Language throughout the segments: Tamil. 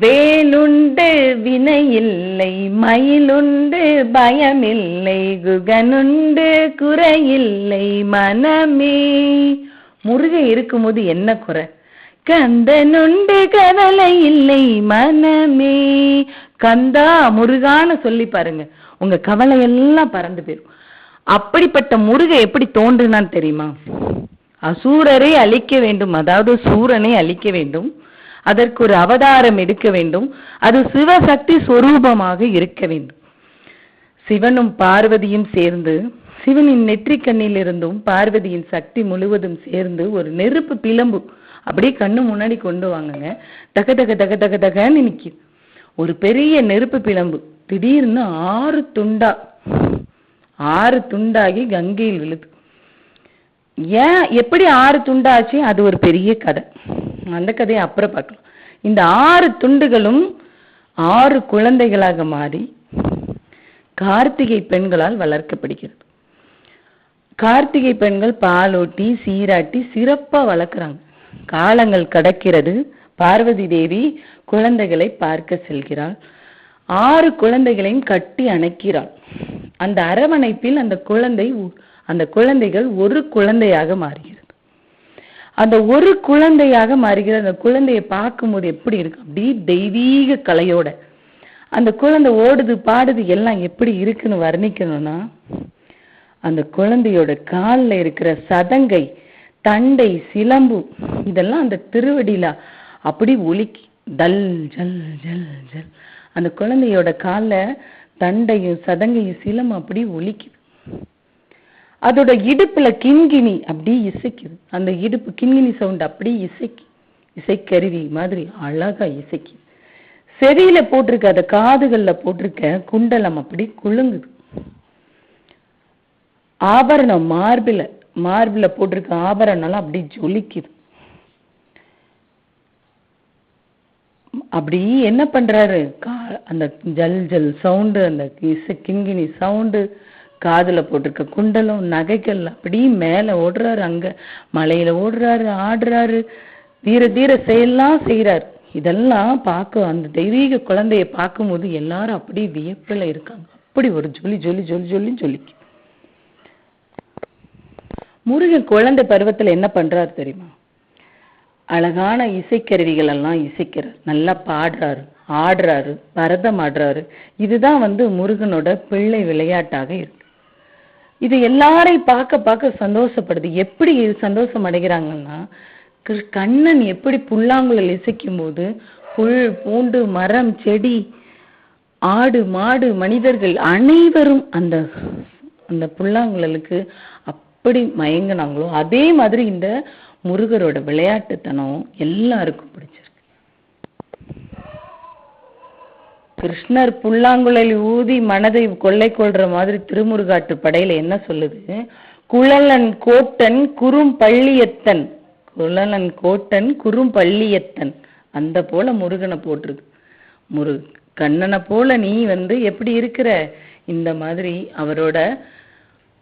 வேலுண்டு வினையில்லை மயிலுண்டு பயமில்லை குகனுண்டு குறையில்லை மனமே. முருகை இருக்கும்போது என்ன குறை? கந்தனுண்டு கவலை இல்லை மனமே. கந்தா முருகான்னு சொல்லி பாருங்க. உங்க கவலை எல்லாம் பறந்து போயிடும் அப்படிப்பட்ட முருகை எப்படி தோன்றுனான்னு தெரியுமா? அசூரரை அழிக்க வேண்டும் அதாவது சூரனை அழிக்க வேண்டும். அதற்கு ஒரு அவதாரம் எடுக்க வேண்டும். அது சிவசக்தி சொரூபமாக இருக்க வேண்டும். சிவனும் பார்வதியும் சேர்ந்து சிவனின் நெற்றிக் கண்ணிலிருந்தும் பார்வதியின் சக்தி முழுவதும் சேர்ந்து ஒரு நெருப்பு பிளம்பு அப்படியே கண்ணு முன்னாடி கொண்டு வாங்கங்க. டக டக டக டக டகன்னு நிற்கும் ஒரு பெரிய நெருப்பு பிளம்பு. திடீர்னு ஆறு துண்டா ஆறு துண்டாகி கங்கையில் விழுது. ஏன்? எப்படி ஆறு துண்டாச்சு? அது ஒரு பெரிய கதை. அந்த கதையை அப்புறம் பார்க்கலாம். இந்த ஆறு துண்டுகளும் ஆறு குழந்தைகளாக மாறி கார்த்திகை பெண்களால் வளர்க்கப்படுகிறது. கார்த்திகை பெண்கள் பாலூட்டி சீராட்டி சிறப்பாக வளர்க்குறாங்க. காலங்கள் கடக்கிறது. பார்வதி தேவி குழந்தைகளை பார்க்க செல்கிறாள். ஆறு குழந்தைகளையும் கட்டி அணைக்கிறாள். அந்த அரவணைப்பில் அந்த குழந்தை உ- அந்த குழந்தைகள் ஒரு குழந்தையாக மாறுகிறது. அந்த ஒரு குழந்தையாக மாறுகிற அந்த குழந்தையை பார்க்கும்போது எப்படி இருக்கு? அப்படி தெய்வீக கலையோட. அந்த குழந்தை ஓடுது பாடுது எல்லாம் எப்படி இருக்குன்னு வர்ணிக்கணும்னா அந்த குழந்தையோட காலில் இருக்கிற சதங்கை தண்டை சிலம்பு இதெல்லாம் அந்த திருவடியில அப்படி ஒலிக்கி. தல் ஜல் ஜல் ஜல். அந்த குழந்தையோட காலில் தண்டையும் சதங்கையும் சிலம்பு அப்படி ஒலிக்குது. அதோட இடுப்புல கிண்கிணி அப்படி இசைக்குது. அந்த இடுப்பு கிண்கிணி சவுண்ட் அப்படி இசைக்கு. இசைக்கருவி மாதிரி அழகா இசைக்கு. செவியில போட்டிருக்க அந்த காதுகள்ல போட்டிருக்க குண்டலம் அப்படி குலுங்குது. ஆபரணம் மார்பில மார்பில போட்டிருக்க ஆபரணம்லாம் அப்படி ஜொலிக்குது. அப்படி என்ன பண்றாரு? கா- அந்த ஜல் ஜல் சவுண்டு அந்த இசை கிண்கிணி சவுண்டு காதில் போட்டிருக்க குண்டலம் நகைகள் அப்படி மேலே ஓடுறாரு அங்கே. மலையில் ஓடுறாரு ஆடுறாரு. தீர தீர செயல்லாம் செய்கிறார் இதெல்லாம் பார்க்க அந்த தெய்வீக குழந்தைய பார்க்கும்போது எல்லாரும் அப்படி வியப்பில் இருக்காங்க. அப்படி ஒரு ஜொலி ஜொலி ஜொலி ஜொலி ஜொலிக்கு. முருகன் குழந்தை பருவத்தில் என்ன பண்ணுறாரு தெரியுமா? அழகான இசைக்கருவிகள் எல்லாம் இசைக்கிறார். நல்லா பாடுறாரு ஆடுறாரு பரதம் ஆடுறாரு. இதுதான் வந்து முருகனோட பிள்ளை விளையாட்டாக இருக்கு. இது எல்லாரையும் பார்க்க பார்க்க சந்தோஷப்படுது. எப்படி இது சந்தோஷம் அடைகிறாங்கன்னா கண்ணன் எப்படி புல்லாங்குழல் இசைக்கும் போது புல் பூண்டு மரம் செடி ஆடு மாடு மனிதர்கள் அனைவரும் அந்த அந்த புல்லாங்குழலுக்கு அப்படி மயங்கினாங்களோ அதே மாதிரி இந்த முருகரோட விளையாட்டுத்தனம் எல்லாருக்கும் பிடிச்சது. கிருஷ்ணர் புல்லாங்குழல் ஊதி மனதை கொள்ளை கொள்ற மாதிரி திருமுருகாட்டு படையில என்ன சொல்லுது? குழலன் கோட்டன் குறும் பள்ளியத்தன். குழலன் கோட்டன் குறும் பள்ளியத்தன். அந்த போல முருகனை போட்டிருக்கு. முரு கண்ணனை போல நீ வந்து எப்படி இருக்கிற? இந்த மாதிரி அவரோட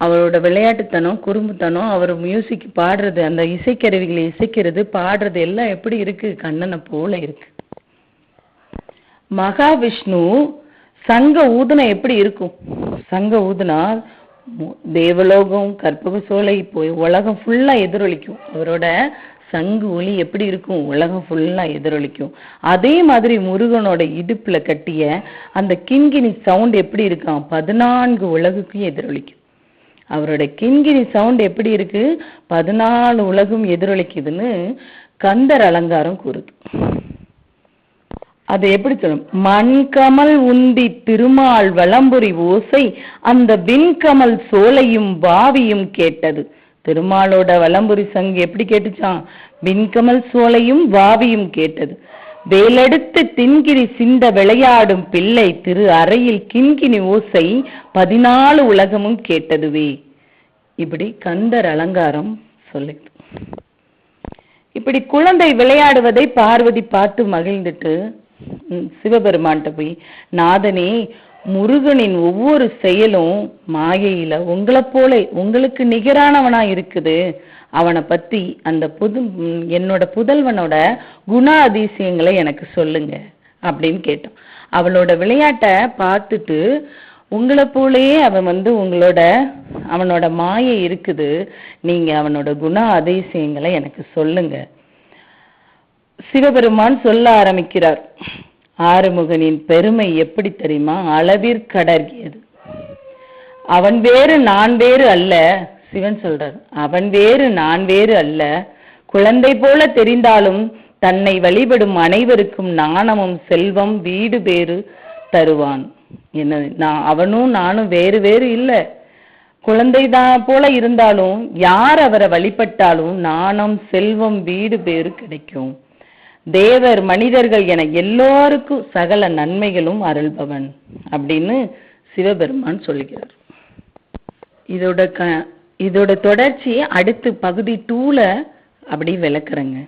அவரோட விளையாட்டுத்தனம் குறும்புத்தனம் அவர் மியூசிக் பாடுறது அந்த இசைக்கருவிகளை இசைக்கிறது பாடுறது எல்லாம் எப்படி இருக்கு? கண்ணனை போல இருக்கு. மகாவிஷ்ணு சங்க ஊதுனா எப்படி இருக்கும்? சங்க ஊதுனா தேவலோகம் கற்பக சோலை போய் உலகம் ஃபுல்லா எதிரொலிக்கும். அவரோட சங்கு ஒளி எப்படி இருக்கும்? உலகம் ஃபுல்லா எதிரொலிக்கும். அதே மாதிரி முருகனோட இடுப்புல கட்டிய அந்த கிண்கிணி சவுண்ட் எப்படி இருக்கான் பதினான்கு உலகுக்கும் எதிரொலிக்கும். அவரோட கிண்கிணி சவுண்ட் எப்படி இருக்கு? பதினாலு உலகும் எதிரொலிக்குதுன்னு கந்தர் அலங்காரம் கூறுது. அது எப்படி சொல்லும்? மண்கமல் உந்தி திருமால் வளம்புரி ஓசை அந்த விண்கமல் சோலையும் வாவியும் கேட்டது. திருமாலோட வலம்புரி சங்கு எப்படி கேட்டுச்சான் விண்கமல் சோலையும் வாவியும் கேட்டது. வேலெடுத்து தின்கிரி சிந்த விளையாடும் பிள்ளை திரு அறையில் கிண்கிணி ஓசை பதினாலு உலகமும் கேட்டதுவே. இப்படி கந்தர் அலங்காரம் சொல்லுது இப்படி குழந்தை விளையாடுவதை பார்வதி பார்த்து மகிழ்ந்துட்டு சிவபெருமான்கிட்ட போய் நாதனே முருகனின் ஒவ்வொரு செயலும் மாயையில உங்களை போல உங்களுக்கு நிகரானவனா இருக்குது. அவனை பத்தி அந்த புது என்னோட புதல்வனோட குண அதிசயங்களை எனக்கு சொல்லுங்க அப்படின்னு கேட்டோம் அவளோட விளையாட்டை பார்த்துட்டு உங்களை போலயே அவன் வந்து உங்களோட அவனோட மாயை இருக்குது. நீங்க அவனோட குண அதிசயங்களை எனக்கு சொல்லுங்க. சிவபெருமான் சொல்ல ஆரம்பிக்கிறார். ஆறுமுகனின் பெருமை எப்படி தெரியுமா? அளவிற்கடர்கியது அவன் வேறு நான் வேறு அல்ல சிவன் சொல்றார். அவன் வேறு நான் வேறு அல்ல. குழந்தை போல தெரிந்தாலும் தன்னை வழிபடும் அனைவருக்கும் நாணமும் செல்வம் வீடு பேறு தருவான். என்ன நான் அவனும் நானும் வேறு வேறு இல்லை. குழந்தைதான் போல இருந்தாலும் யார் அவரை வழிபட்டாலும் நாணம் செல்வம் வீடு பேறு கிடைக்கும். தேவர் மனிதர்கள் என எல்லோருக்கும் சகல நன்மைகளும் அருள்பவன் அப்படின்னு சிவபெருமான் சொல்கிறார். இதோட க இதோட தொடர்ச்சி அடுத்து பகுதி டூல அப்படி விளக்குறேங்க.